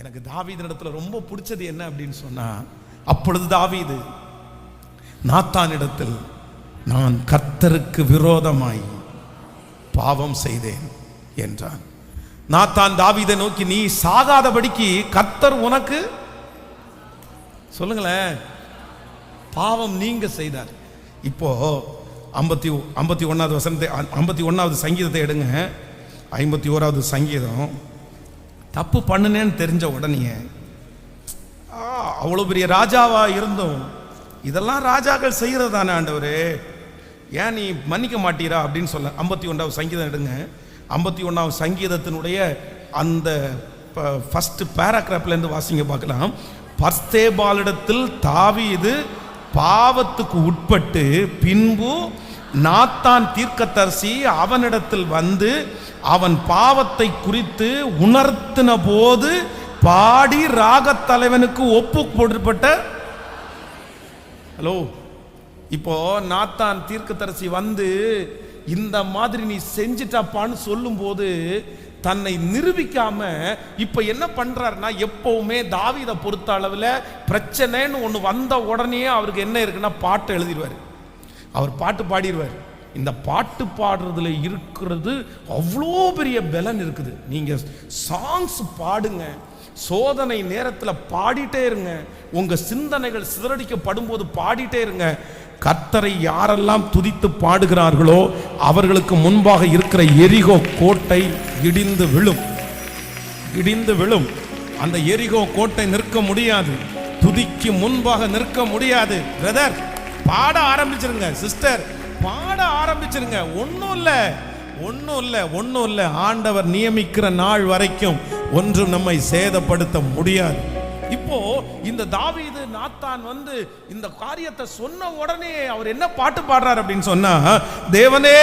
எனக்கு தாவீதினிடத்துல ரொம்ப பிடிச்சது என்ன அப்படின்னு சொன்னா அப்பொழுது தாவீது நாத்தானிடத்தில் நான் கர்த்தருக்கு விரோதமாய் பாவம் செய்தேன் என்றான். நாத்தான் தாவீதை நோக்கி நீ சாகாதபடிக்கு கர்த்தர் உனக்கு சொல்லுங்களேன். பாவம் நீங்க செய்தார். இப்போ ஐம்பத்தி ஐம்பத்தி ஒன்றாவது வசனத்தை ஐம்பத்தி ஒன்றாவது சங்கீதத்தை எடுங்க. ஐம்பத்தி ஓராவது சங்கீதம். தப்பு பண்ணுனேன்னு தெரிஞ்ச உடனே ஆ, அவ்வளோ பெரிய ராஜாவா இருந்தோம் இதெல்லாம் ராஜாக்கள் செய்கிறது தானே ஆண்டவரே? ஏன் நீ மன்னிக்க மாட்டீரா? அப்படின்னு சொல்ல ஐம்பத்தி ஒன்றாவது சங்கீதம் எடுங்க. ஐம்பத்தி ஒன்றாவது சங்கீதத்தினுடைய அந்த ஃபஸ்ட்டு பேராகிராஃப்லேருந்து வாசிங்க பார்க்கலாம். பர்ஸ்தேபாலிடத்தில் இது பாவத்துக்கு உட்பட்டு பின்பு நாத்தான் தீர்க்கதரிசி அவனிடத்தில் வந்து அவன் பாவத்தை குறித்து உணர்த்தின போது பாடி ராகத் தலைவனுக்கு ஒப்பு போடப்பட்ட ஹலோ இப்போ நாத்தான் தீர்க்கதரிசி வந்து இந்த மாதிரி நீ செஞ்சிட்டப்பான்னு சொல்லும்போது தன்னை நிரூபிக்காம இப்ப என்ன பண்றாருன்னா எப்பவுமே தாவிதை பொறுத்த அளவில் பிரச்சனைன்னு ஒன்று வந்த உடனே அவருக்கு என்ன இருக்குன்னா பாட்டு எழுதிடுவாரு. அவர் பாட்டு பாடிடுவார். இந்த பாட்டு பாடுறதுல இருக்கிறது அவ்வளோ பெரிய பலன் இருக்குது. நீங்க சாங்ஸ் பாடுங்க சோதனை நேரத்தில் பாடிட்டே இருங்க உங்க சிந்தனைகள் சிதறடிக்கப்படும் போது பாடிட்டே இருங்க. கர்த்தரை யாரெல்லாம் துதித்து பாடுகிறார்களோ அவர்களுக்கு முன்பாக இருக்கிற எரிகோ கோட்டை இடிந்து விழும். இடிந்து விழும். அந்த எரிகோ கோட்டை நிற்க முடியாது. துதிக்கு முன்பாக நிற்க முடியாது. பிரதர் பாட ஆரம்பிச்சிருங்க சிஸ்டர் பாட ஆரம்பிச்சிருங்க. ஒன்றும் இல்லை. ஒன்றும் இல்லை. ஒன்றும் இல்லை. ஆண்டவர் நியமிக்கிற நாள் வரைக்கும் ஒன்றும் நம்மை சேதப்படுத்த முடியாது. இப்போ இந்த தாவீது நாத்தான் வந்து இந்த காரியத்தை சொன்ன உடனே அவர் என்ன பாட்டு பாடுறார் அப்படின்னு சொன்னா தேவனே!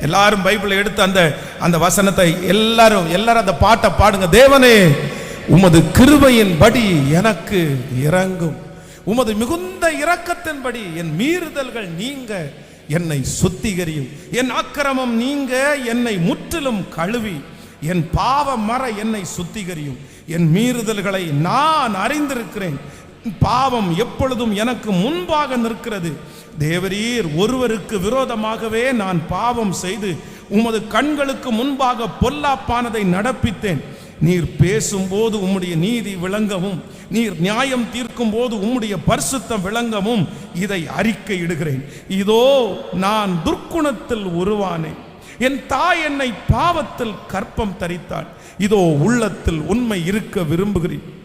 எல்லாரும் பைபிளை எடுத்து அந்த அந்த வசனத்தை எல்லாரும் எல்லாரும் அந்த பாட்டை பாடுங்க. தேவனே உமது கிருபையின்படி எனக்கு இறங்கும். உமது மிகுந்த இரக்கத்தின்படி என் மீறுதல்கள் நீங்க என்னை சுத்திகரியும். என் அக்கிரமம் நீங்க என்னை முற்றிலும் கழுவி. என் பாவ மற என்னை சுத்திகரியும். என் மீறுதல்களை நான் அறிந்திருக்கிறேன். பாவம் எப்பொழுதும் எனக்கு முன்பாக நிற்கிறது. தேவரீர் ஒருவருக்கு விரோதமாகவே நான் பாவம் செய்து உமது கண்களுக்கு முன்பாக பொல்லாப்பானதை நடப்பித்தேன். நீர் பேசும்போது உம்முடைய நீதி விளங்கவும் நீர் நியாயம் தீர்க்கும் போது உம்முடைய பரிசுத்தம் விளங்கவும் இதை அறிக்கையிடுகிறேன். இதோ நான் துர்க்குணத்தில் உருவானேன் என் தாய் என்னை பாவத்தில் கற்பம் தரித்தாள். இதோ உள்ளத்தில் உண்மை இருக்க விரும்புகிறேன்.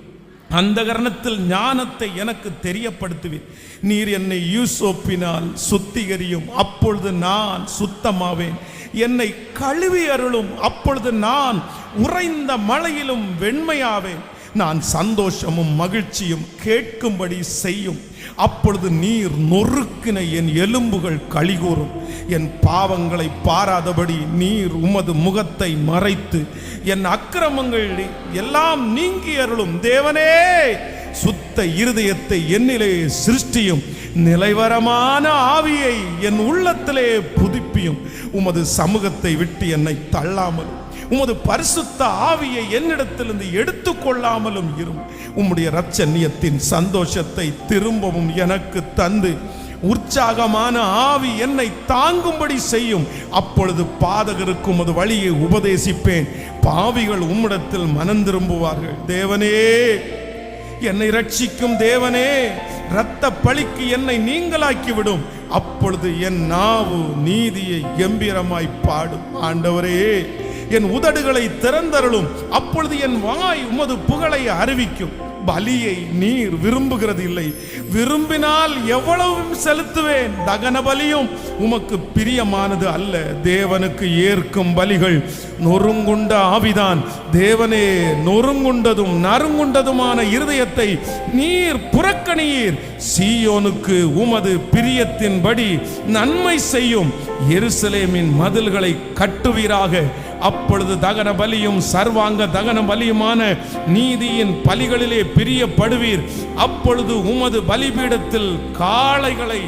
அந்த கரணத்தில் ஞானத்தை எனக்கு தெரியப்படுத்துவேன் நீர் என்னை யூசோப்பினால் சுத்திகரியும். அப்பொழுது நான் சுத்தமாவேன். என்னை கழுவி அருளும். அப்பொழுது நான் உறைந்த மழையிலும் வெண்மையாவேன். நான் சந்தோஷமும் மகிழ்ச்சியும் கேட்கும்படி செய்யும். அப்பொழுது நீர் நொறுக்கின என் எலும்புகள் கழிகூறும். என் பாவங்களை பாராதபடி நீர் உமது முகத்தை மறைத்து என் அக்கிரமங்கள் எல்லாம் நீங்கி அருளும். தேவனே சுத்த இருதயத்தை என்னிலே சிருஷ்டியும் நிலைவரமான ஆவியை என் உள்ளத்திலே புதுப்பியும். உமது சமூகத்தை விட்டு என்னை தள்ளாமல் உமது பரிசுத்த ஆவியை என்னிடத்திலிருந்து எடுத்து கொள்ளாமலும் இரும். உம்முடைய ரட்சண்யத்தின் சந்தோஷத்தை திரும்பவும் எனக்கு தந்து உற்சாகமான ஆவி என்னை தாங்கும்படி செய்யும். அப்பொழுது பாதகருக்கு உமது வழியை உபதேசிப்பேன். பாவிகள் உம்மிடத்தில் மனம் திரும்புவார்கள். தேவனே என்னை ரட்சிக்கும் தேவனே இரத்த பழிக்கு என்னை நீங்களாக்கி விடும் அப்பொழுது என் நாவு நீதியை கம்பீரமாய் பாடும். ஆண்டவரே என் உதடுகளை திறந்தருளும். அப்பொழுது என் வாய் உமது புகழை அறிவிக்கும். பலியை நீர் விரும்புகிறது இல்லை விரும்பினால் எவ்வளவும் செலுத்துவேன். தகன பலியும் உமக்கு பிரியமானது அல்ல. தேவனுக்கு ஏற்கும் பலிகள் நொறுங்குண்ட ஆவிதான். தேவனே நொறுங்குண்டதும் நறுங்குண்டதுமான இருதயத்தை நீர் புறக்கணியீர். சீயோனுக்கு உமது பிரியத்தின்படி நன்மை செய்யும். எருசலேமின் மதில்களை கட்டுவீராக. அப்பொழுது தகன பலியும் சர்வாங்க தகன பலியுமான நீதியின் பலிகளிலே பிரியப்படுவீர். அப்பொழுது உமது பலிபீடத்தில் காளைகளை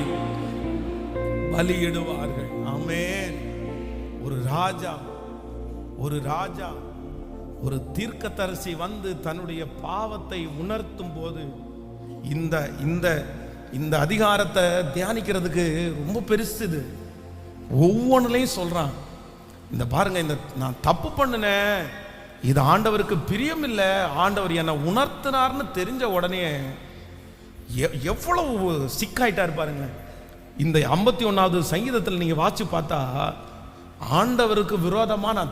பலியிடுவார்கள். ஆமென். ஒரு ராஜா ஒரு ராஜா ஒரு தீர்க்கத்தரசி வந்து தன்னுடைய பாவத்தை உணர்த்தும் போது இந்த இந்த இந்த அதிகாரத்தை தியானிக்கிறதுக்கு ரொம்ப பெருசு இது. ஒவ்வொன்றுலையும் சொல்கிறான் இந்த பாருங்க இந்த நான் தப்பு பண்ணினேன். இது ஆண்டவருக்கு பிரியம் இல்லை. ஆண்டவர் என்னை உணர்த்தினார்னு தெரிஞ்ச உடனே எ- எவ்வளவு சிக்காயிட்டார் பாருங்க. இந்த ஐம்பத்தி ஒன்றாவது சங்கீதத்தில் நீங்கள் வாட்சி பார்த்தா ஆண்டவருக்கு விரோதமாக நான்